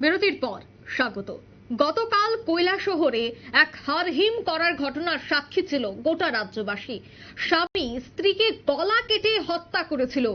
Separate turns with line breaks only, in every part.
বিরতির পর স্বাগত। গতকাল কৈলা শহরে এক হারহিম করার ঘটনার সাক্ষী ছিল গোটা রাজ্যবাসী। স্বামী স্ত্রীকে গলা কেটে হত্যা করেছিল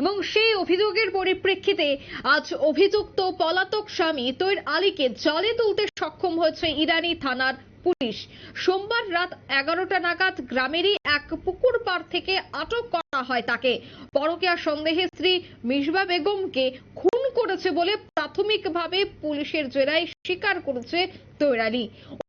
এবং সেই অভিযোগের পরিপ্রেক্ষিতে আজ অভিযুক্ত পলাতক স্বামী তৈর আলীকে জলে তুলতে সক্ষম হয়েছে ইরানি থানার পুলিশ। সোমবার রাত এগারোটা নাগাদ গ্রামেরই এক পুকুর পাড় থেকে আটক করা হয় তাকে। পরকীয়া সন্দেহে স্ত্রী মিসবা বেগমকে খুন করেছে বলে প্রাথমিকভাবে পুলিশের জেরায় স্বীকার করেছে তৈরালি।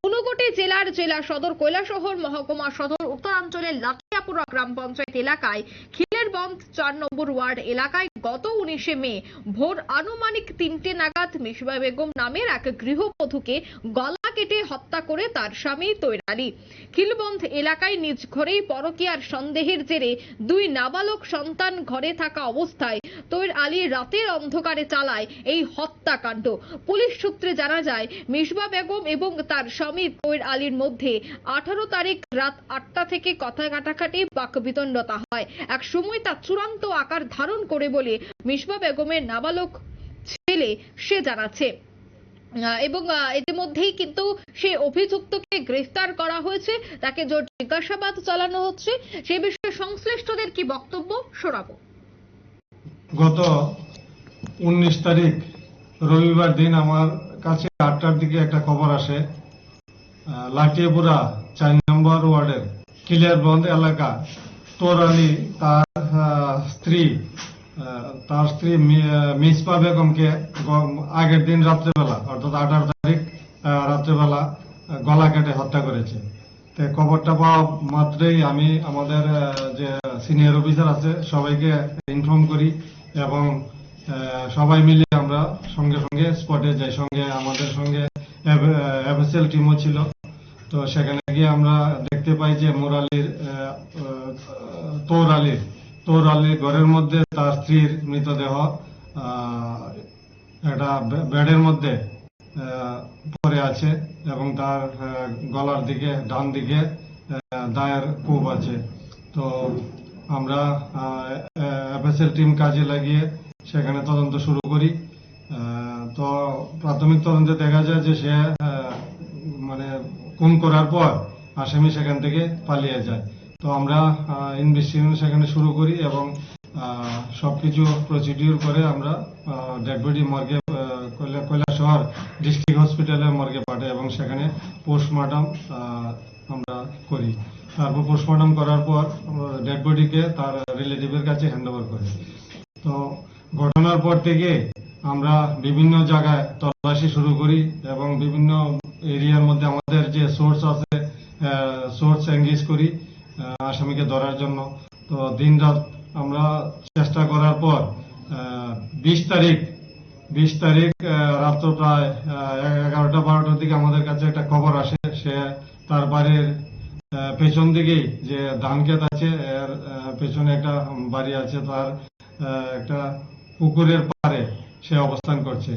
ঊনকোটি জেলার জেলা সদর কৈলাসহর মহকুমা সদর উত্তরাঞ্চলের লাঠিয়াপুরা গ্রাম পঞ্চায়েত এলাকায় খিলের বন্ধ চার নম্বর ওয়ার্ড এলাকায় গত উনিশে মে, ভোর আনুমানিক তিনটে নাগাদ মিসবা বেগম নামের এক গৃহবধূকে গলা কেটে হত্যা করে তার স্বামী তৈরালি। খিলবন্ধ এলাকায় নিজ ঘরেই পরকীয়ার সন্দেহের জেরে দুই নাবালক সন্তান ঘরে থাকা অবস্থায় তৈর আলী রাতের অন্ধকারে চালায় এই হত্যাকাণ্ড। পুলিশ সূত্রে জানা যায় মিসবা বেগম এবং তার স্বামী তৈর আলীর মধ্যে আঠারো তারিখ রাত আটটা থেকে কথা কাটাকাটি বাকবিতণ্ডতা হয়। এক সময় তা চূড়ান্ত আকার ধারণ করে বলে মিসবা বেগমের নাবালক ছেলে সে জানাচ্ছে। এবং ইতিমধ্যেই কিন্তু সেই অভিযুক্তকে গ্রেফতার করা হয়েছে। তাকে জোর জিজ্ঞাসাবাদ চালানো হচ্ছে। সে বিষয়ে সংশ্লিষ্টদের কি বক্তব্য শোনাবো?
গত উনিশ তারিখ রবিবার দিন আমার কাছে আটটার দিকে একটা খবর আসে। আহ, লাঠিয়াপুরা চার নম্বর ওয়ার্ডের ক্লিয়ার বন্ধ এলাকা। তোর আলী তার স্ত্রী তার স্ত্রী মিসপা বেগমকে আগের দিন রাত্রেবেলা, অর্থাৎ আঠারো তারিখ রাত্রেবেলা গলা কেটে হত্যা করেছে। তো খবরটা পাওয়া মাত্রই আমি আমাদের যে সিনিয়র অফিসার আছে, সবাইকে ইনফর্ম করি এবং সবাই মিলে আমরা সঙ্গে সঙ্গে স্পটে যাই। সঙ্গে আমাদের সঙ্গে এফএসএল টিমও ছিল। তো সেখানে গিয়ে আমরা দেখতে পাই যে মোরালির তোর আলীর তোর আলীর ঘরের মধ্যে তার স্ত্রীর মৃতদেহ একটা বেডের মধ্যে পড়ে আছে এবং তার গলার দিকে, ডান দিকে দায়ের কূপ আছে। তো আমরা এফএসএল টিম কাজে লাগিয়ে সেখানে তদন্ত শুরু করি। তো প্রাথমিক তদন্তে দেখা যায় যে সে মানে খুন করার পর আসামি সেখান থেকে পালিয়ে যায়। তো আমরা ইনভেস্টিগেশন সেখানে শুরু করি এবং আহ, সবকিছু প্রসিডিউর করে আমরা ডেড বডি মর্গে কৈলাসহর ডিস্ট্রিক্ট হসপিটালে মর্গে পাঠাই এবং সেখানে পোস্টমর্টম আমরা করি। তারপর পোস্টমর্টম করার পর ডেড বডিকে তার রিলেটিভের কাছে হ্যান্ড ওভার করি। তো ঘটনার পর থেকে আমরা বিভিন্ন জায়গায় তল্লাশি শুরু করি এবং বিভিন্ন এরিয়ার মধ্যে আমাদের যে সোর্স আছে সোর্স এঙ্গেজ করি। আসামিকে ধরার জন্য। তো দিন রাত আমরা চেষ্টা করার পর বিশ তারিখ বিশ তারিখ রাত্র প্রায় এগারোটা বারোটার দিকে আমাদের কাছে একটা খবর আসে। সে তার বাড়ির পেছন দিকেই যে ধান ক্ষেত আছে, এর পেছনে একটা বাড়ি আছে, তার একটা পুকুরের পাড়ে সে অবস্থান করছে।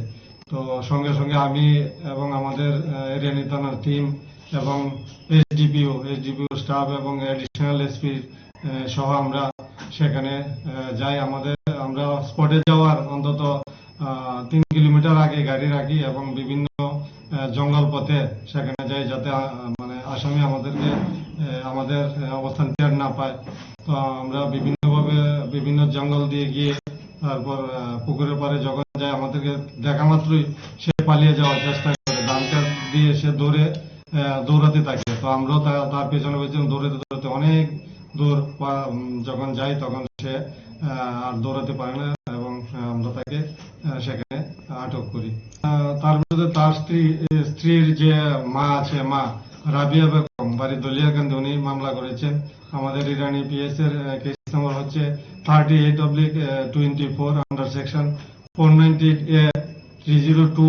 তো সঙ্গে সঙ্গে আমি এবং আমাদের এরিয়া থানার টিম এবং এসডিপিও এসডিপিও স্টাফ এবং অ্যাডিশনাল এসপি সহ আমরা সেখানে যাই। আমাদের আমরা স্পটে যাওয়ার অন্তত তিন কিলোমিটার আগে গাড়ি রাখি এবং বিভিন্ন জঙ্গল পথে সেখানে যাই যাতে মানে আসামি আমাদেরকে আমাদের অবস্থান টের না পায়। তো আমরা বিভিন্নভাবে বিভিন্ন জঙ্গল দিয়ে গিয়ে তারপর পুকুরের পাড়ে যখন যায় আমাদেরকে দেখা মাত্রই সে পালিয়ে যাওয়ার চেষ্টা করে। দিয়ে সে আহ, দৌড়াতে থাকে। তো আমরাও তার পেছনে পেছনে দৌড়াতে দৌড়াতে অনেক দূর যখন যাই তখন সে আর দৌড়াতে পারে না এবং আমরা তাকে সেখানে আটক করি। তার বিরুদ্ধে তার স্ত্রী স্ত্রীর যে মা আছে, মা, রাবিয়া বেগম, বাড়ি দলিয়াকান্দি, উনি মামলা করেছেন। আমাদের ইরানি পিএস এর কেস নম্বর হচ্ছে thirty eight oblique twenty four under section four ninety A three zero two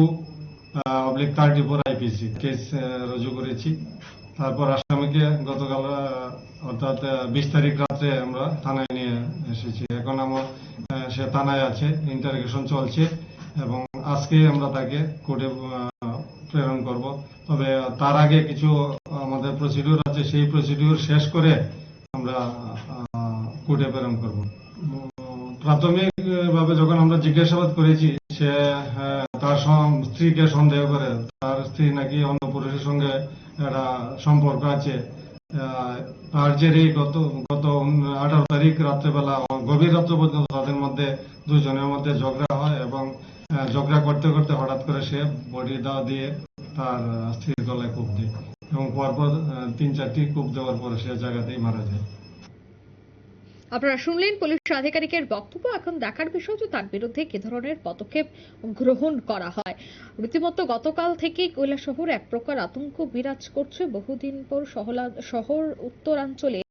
oblique thirty four IPC case রুজু করেছি। তারপর আসামিকে গতকাল অর্থাৎ বিশ তারিখ রাত্রে আমরা থানায় নিয়ে এসেছি। এখন আমার সে থানায় আছে ইন্টারগেশন চলছে এবং আজকে আমরা তাকে কোর্টে প্রেরণ করব। তবে তার আগে কিছু আমাদের প্রসিডিউর আছে, সেই প্রসিডিউর শেষ করে আমরা কোর্টে প্রেরণ করব। প্রাথমিক ভাবে যখন আমরা জিজ্ঞাসাবাদ করেছি সে তার স্ত্রীকে সন্দেহ করে তার স্ত্রী নাকি অন্য পুরুষের সঙ্গে একটা সম্পর্ক আছে। আহ, তার গত গত আঠারো তারিখ রাত্রেবেলা গভীর রাত্র পর্যন্ত তাদের মধ্যে দুজনের মধ্যে ঝগড়া হয় এবং ঝগড়া করতে করতে হঠাৎ করে সে বডি দাও দিয়ে তার স্ত্রীর গলায় কূপ দেয় এবং পরপর তিন চারটি কূপ দেওয়ার পরে সে জায়গাতেই মারা যায়।
আপনারা শুনলেন পুলিশ আধিকারিকের বক্তব্য। এখন দেখার বিষয় যে তার বিরুদ্ধে কি ধরনের পদক্ষেপ গ্রহণ করা হয়? রীতিমতো গতকাল থেকে কৈলাসহর এক প্রকার আতঙ্ক বিরাজ করছে। বহুদিন পর শহর উত্তরাঞ্চলে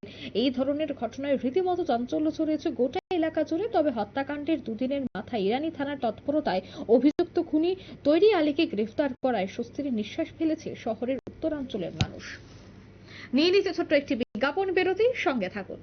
এই ধরনের ঘটনায় রীতিমতো চাঞ্চল্য ছড়িয়েছে গোটা এলাকা জুড়ে। তবে হত্যাকাণ্ডের দুদিনের মাথায় ইরানি থানার তৎপরতায় অভিযুক্ত খুনি তৈরি আলীকে গ্রেফতার করায় স্বস্তির নিঃশ্বাস ফেলেছে শহরের উত্তরাঞ্চলের মানুষ। নিয়ে নিচ্ছে ছোট্ট একটি বিজ্ঞাপন বিরতি। সঙ্গে থাকুন।